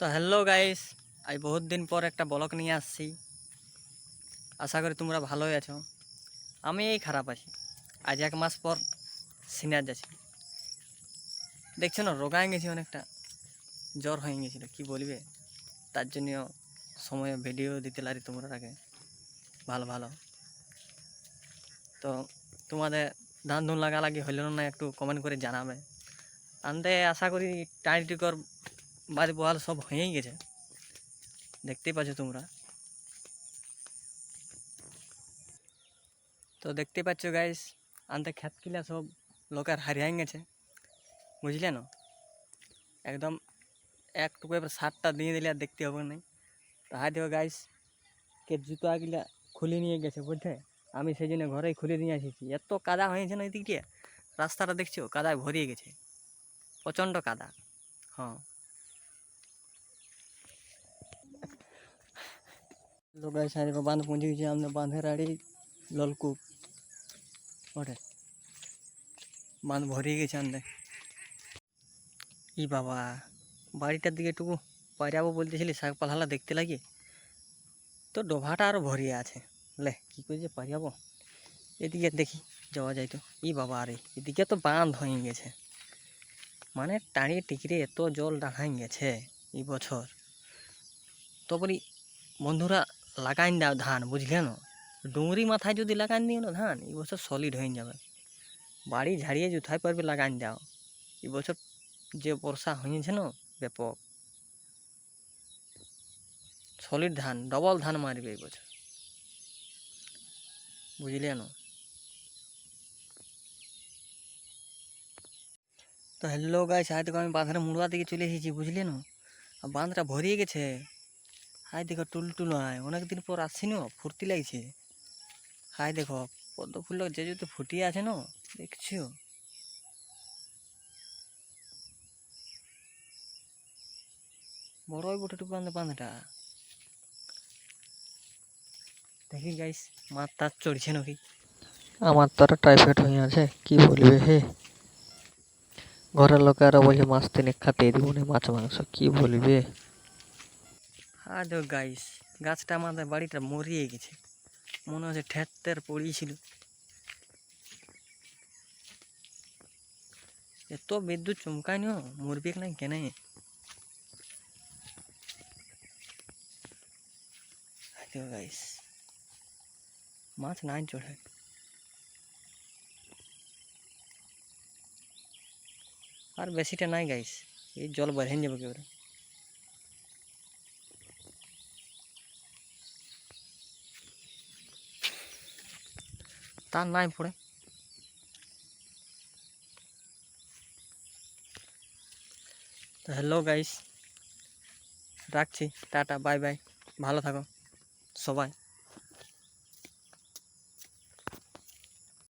তো hello guys, আজ বহুত দিন পর একটা ব্লগ নিয়ে আসছি। আশা করি তোমরা ভালোই আছো। আমি এই খারাপ আছি। আজ এক মাস পর সিনিয়ার যাচ্ছি। দেখছ না, রোগায় গেছি অনেকটা। জ্বর হয়ে গেছিল, কি বলবে? তার জন্য সময়ে ভিডিও দিতে লারি তোমরা আগে। ভালো ভালো। তো তোমাদের ধান ধুন লাগা লাগি হইল না একটু কমেন্ট করে জানাবে। আনতে আশা করি টাইম টিকর বাড়ি বহাল সব হয়েই গেছে। দেখতেই পাচ্ছ তোমরা। তো দেখতে পাচ্ছ গাইস আনতে খেত কিলা সব লোকের হারিয়ে গেছে। বুঝলে না? একদম একটুকু এবার সারটা দিয়ে দিলে আর দেখতে হবে না। তাহাই দেখো গাইস কে জুতো গিলা খুলে নিয়ে গেছে বুঝলে? আমি সেই জন্য ঘরেই খুলে নিয়ে এসেছি। এত কাদা হয়েছে না এদিক রাস্তাটা দেখছ? কাদায় ভরিয়ে গেছে। প্রচণ্ড কাদা। হ্যাঁ। লোক সাইড বাঁধ পৌঁছে গেছি আমাদের বাঁধের আড়ি ললকূপ ওঠে বাঁধ ভরিয়ে গেছে আমাদের ই বাবা বাড়িটার দিকে একটু পাইরাবো বলতেছিলি শাক পালহালা দেখতে লাগে তো ডোভাটা আরও ভরিয়ে আছে লে কী করে যে পারিয়াবো এদিকে দেখি যাওয়া যায় তো ই বাবা আরে এদিকে তো বাঁধ হয়ে গেছে মানে টাড়িয়ে টিকরে এত জল ডাঙাই গেছে এই বছর তো বলি বন্ধুরা লাগাইন দাও ধান, বুঝলে না? ডুংরি মাথায় যদি লাগাইন দিও না ধান, এই বছর সলিড হয়ে যাবে। বাড়ি ঝাড়িয়ে জুথাই পারবে লাগাইন দাও। এই বছর যে বর্ষা হয়েছে না, ব্যাপক। সলিড ধান ডবল ধান মারবে এই বছর। বুঝলে না? তো হ্যালো গাইস দেখো আমি বাঁধের মুড়া দিকে চলে এসেছি, বুঝলে না? বাঁধটা ভরিয়ে গেছে। হাই দেখো, টুলটুল হয়। অনেকদিন পর আসছি না ফুর্তি লাগছে। হাই দেখো, পদ্ম ফুল যে যদি ফুটিয়ে আছে না, দেখছ? বড়ই বটে টুকু বাঁধে বাঁধটা দেখি গাইস মাছ তার চড়ছে নাকি? আমার তো টাইফয়েড হয়ে আছে, কি বলবে হে? ঘরের লোকে আরও বলছে, মাছ তিনে খাতে দিব না, মাছ, মাংস, কি বলবে? হ্যাঁ তো গাইস গাছটা আমাদের বাড়িটা মরিয়ে গেছে মনে হচ্ছে ঠেতের পড়িয়েছিল এত বিদ্যুৎ চমকায় নিও মরবে না কেন গাইস মাছ নাই চড়ে আর বেশিটা নাই গাইস এই জল বেড়ে যাবে একেবারে তার নাই পড়ে তো হ্যালো গাইস রাখছি টাটা বাই বাই ভালো থাকো সবাই